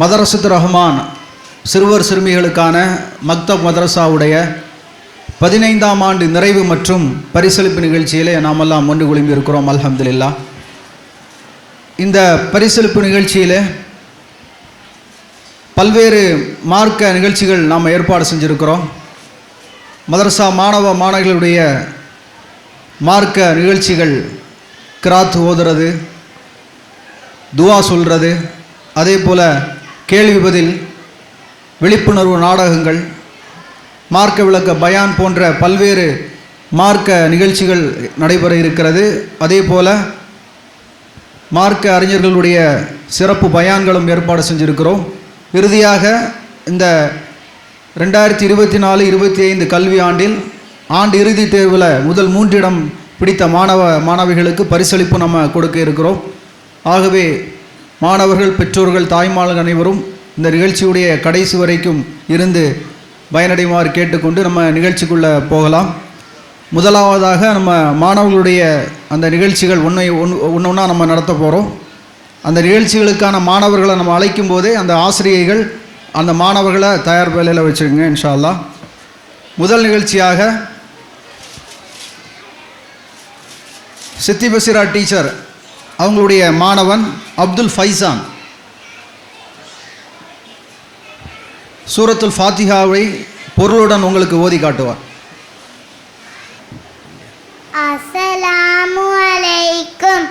மதரசத்து ரஹ்மான் சிறுவர் சிறுமிகளுக்கான மக்தப் மதரசாவுடைய பதினைந்தாம் ஆண்டு நிறைவு மற்றும் பரிசளிப்பு நிகழ்ச்சியிலே நாமெல்லாம் ஒன்று குழும்பி இருக்கிறோம் அல்ஹம்துலில்லா. இந்த பரிசளிப்பு நிகழ்ச்சியில் பல்வேறு மார்க்க நிகழ்ச்சிகள் நாம் ஏற்பாடு செஞ்சுருக்கிறோம். மதரசா மாணவ மாணவிகளுடைய மார்க்க நிகழ்ச்சிகள் கிராத் ஓதுறது துவா சொல்கிறது அதே போல் கேள்வி பதில் விழிப்புணர்வு நாடகங்கள் மார்க்க விளக்க பயான் போன்ற பல்வேறு மார்க்க நிகழ்ச்சிகள் நடைபெற இருக்கிறது. அதே போல் மார்க்க அறிஞர்களுடைய சிறப்பு பயான்களும் ஏற்பாடு செஞ்சுருக்கிறோம். இறுதியாக இந்த ரெண்டாயிரத்தி இருபத்தி நாலு இருபத்தி ஐந்து கல்வி ஆண்டில் ஆண்டு இறுதித் தேர்வில் முதல் மூன்றிடம் பிடித்த மாணவ மாணவிகளுக்கு பரிசளிப்பு நம்ம கொடுக்க இருக்கிறோம். ஆகவே மாணவர்கள் பெற்றோர்கள் தாய்மார்கள் அனைவரும் இந்த நிகழ்ச்சியுடைய கடைசி வரைக்கும் இருந்து பயனடைமாறு கேட்டுக்கொண்டு நம்ம நிகழ்ச்சிக்குள்ளே போகலாம். முதலாவதாக நம்ம மாணவர்களுடைய அந்த நிகழ்ச்சிகள் ஒன்றை ஒன் ஒன்று ஒன்றா நம்ம நடத்த போகிறோம் அந்த நிகழ்ச்சிகளுக்கான மாணவர்களை நம்ம அழைக்கும் போதே அந்த ஆசிரியைகள் அந்த மாணவர்களை தயார் வேலையில் வச்சுருங்க இன்ஷால்லா முதல் நிகழ்ச்சியாக சித்தி பசிரா டீச்சர் அவங்களுடைய மாணவன் அப்துல் ஃபைசான். சூரத்துல் ஃபாத்திஹாவை பொருளுடன் உங்களுக்கு ஓதி காட்டுவார். அஸ்ஸலாமு அலைக்கும்.